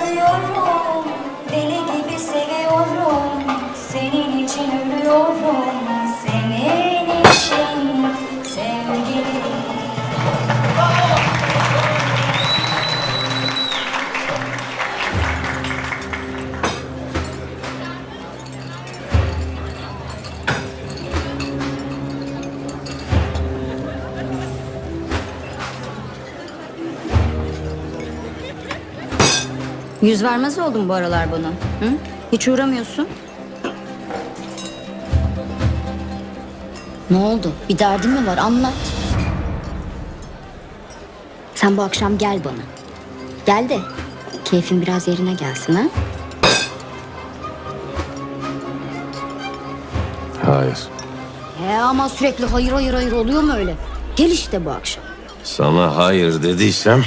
another Yüz vermez oldun bu aralar bana. Hı? Hiç uğramıyorsun. Ne oldu? Bir derdin mi var? Anlat. Sen bu akşam gel bana. Gel de keyfin biraz yerine gelsin ha. Hayır. He ama sürekli hayır hayır hayır oluyor mu öyle? Gel işte bu akşam. Sana hayır dediysem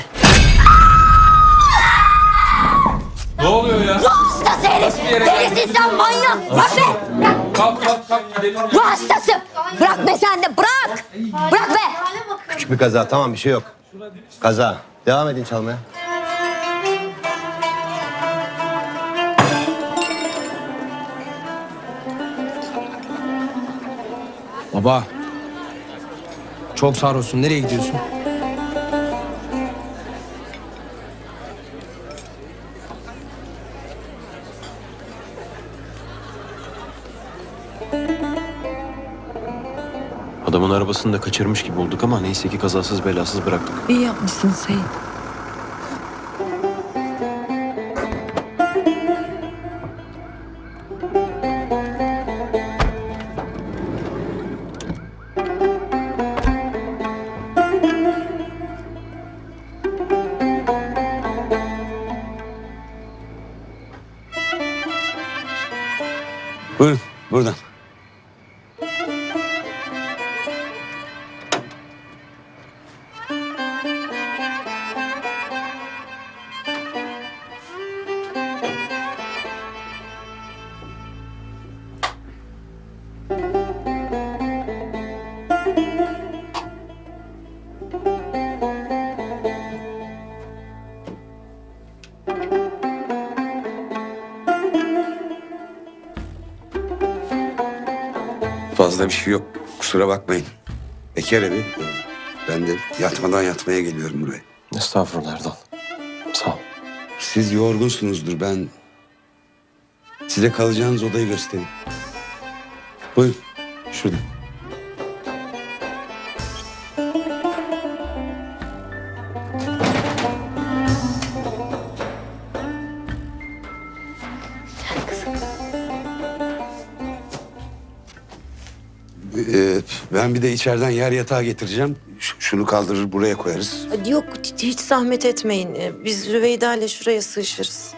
Ne oluyor ya? Hastası herif! Delisin sen manyak! Bırak be! Bırak! Kalk kalk kalk gidelim ya. Bu hastası! Bırak be sen de bırak! Bırak be! Küçük bir kaza tamam bir şey yok. Kaza. Devam edin çalmaya. Baba. Çok sarhoşsun. Nereye gidiyorsun? Adamın arabasını da kaçırmış gibi olduk ama neyse ki kazasız belasız bıraktık. İyi yapmışsın Seyit. Buyurun buradan. Fazla bir şey yok. Kusura bakmayın. Bekar evi. Ben de yatmadan yatmaya geliyorum buraya. Estağfurullah Erdal. Sağ ol. Siz yorgunsunuzdur. Ben size kalacağınız odayı göstereyim. Buyurun. Şurada. Ee, ben bir de içeriden yer yatağı getireceğim. Ş- şunu kaldırır buraya koyarız. Yok hiç zahmet etmeyin. Ee, Biz Rüveyda ile şuraya sığışırız.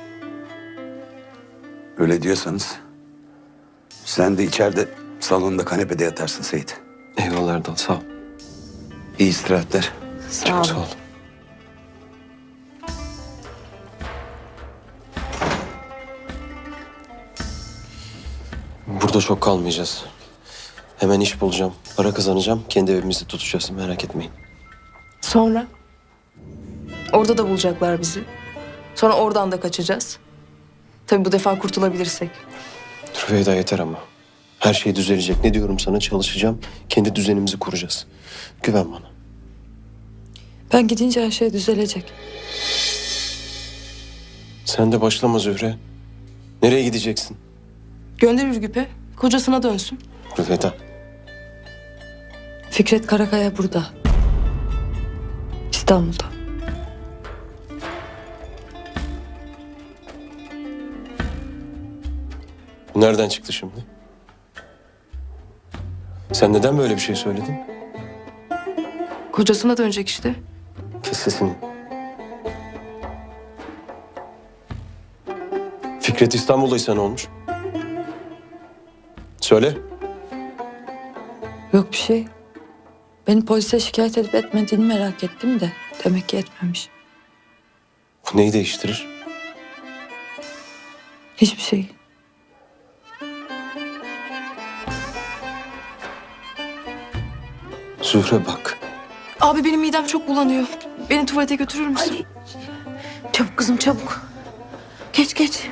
Öyle diyorsanız. Sen de içeride salonda kanepede yatarsın Seyit. Eyvallah Erdal sağ ol. İyi istirahatler. Sağ Çok sağ ol. Burada çok kalmayacağız. Hemen iş bulacağım. Para kazanacağım. Kendi evimizi tutacağız. Merak etmeyin. Sonra? Orada da bulacaklar bizi. Sonra oradan da kaçacağız. Tabii bu defa kurtulabilirsek. Rüveyda yeter ama. Her şey düzelecek. Ne diyorum sana çalışacağım. Kendi düzenimizi kuracağız. Güven bana. Ben gidince her şey düzelecek. Sen de başlama Zühre. Nereye gideceksin? Gönder Ürgüp'e. Kocasına dönsün. Rüveyda. Fikret Karakaya burada. İstanbul'da. Bu nereden çıktı şimdi? Sen neden böyle bir şey söyledin? Kocasına dönecek işte. Kes sesini. Fikret İstanbul'daysa ne olmuş? Söyle. Yok bir şey. Beni polise şikayet edip etmediğini merak ettim de. Demek ki etmemiş. Bu neyi değiştirir? Hiçbir şey. Zühre bak. Abi benim midem çok bulanıyor. Beni tuvalete götürür müsün? Çabuk kızım çabuk. Geç geç.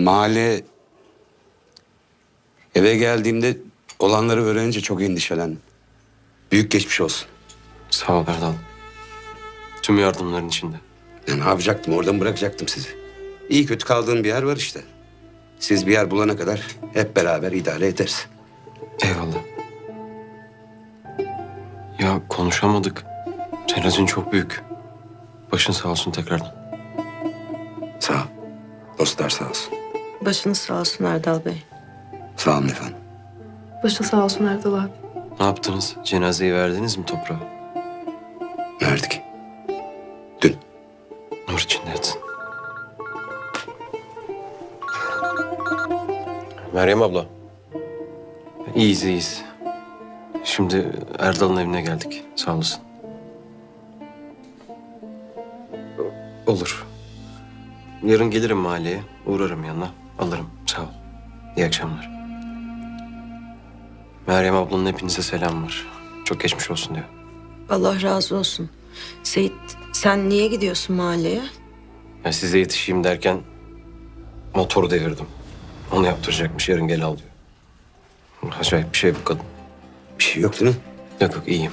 Mahalle eve geldiğimde olanları öğrenince çok endişelendim. Büyük geçmiş olsun. Sağ ol Erdal. Tüm yardımların içinde. Ya ne yapacaktım? Oradan bırakacaktım sizi. İyi kötü kaldığım bir yer var işte. Siz bir yer bulana kadar hep beraber idare ederiz. Eyvallah. Ya konuşamadık. Cenazin çok büyük. Başın sağ olsun tekrardan. Sağ ol. Dostlar sağ olsun. Başınız sağ olsun Erdal Bey. Sağ olun efendim. Başı sağ olsun Erdal abi. Ne yaptınız? Cenazeyi verdiniz mi toprağa? Verdik. Dün. Nur içinde yatsın. Meryem abla. İyiyiz iyiyiz. Şimdi Erdal'ın evine geldik. Sağ olasın. Olur. Yarın gelirim mahalleye. Uğrarım yanına. Alırım. Sağ ol. İyi akşamlar. Meryem ablanın hepinize selam var. Çok geçmiş olsun diyor. Allah razı olsun. Seyit sen niye gidiyorsun mahalleye? Ya size yetişeyim derken motoru devirdim. Onu yaptıracakmış. Yarın gel al diyor. Acayip bir şey bu kadın. Bir şey yok değil mi? Yok yok iyiyim.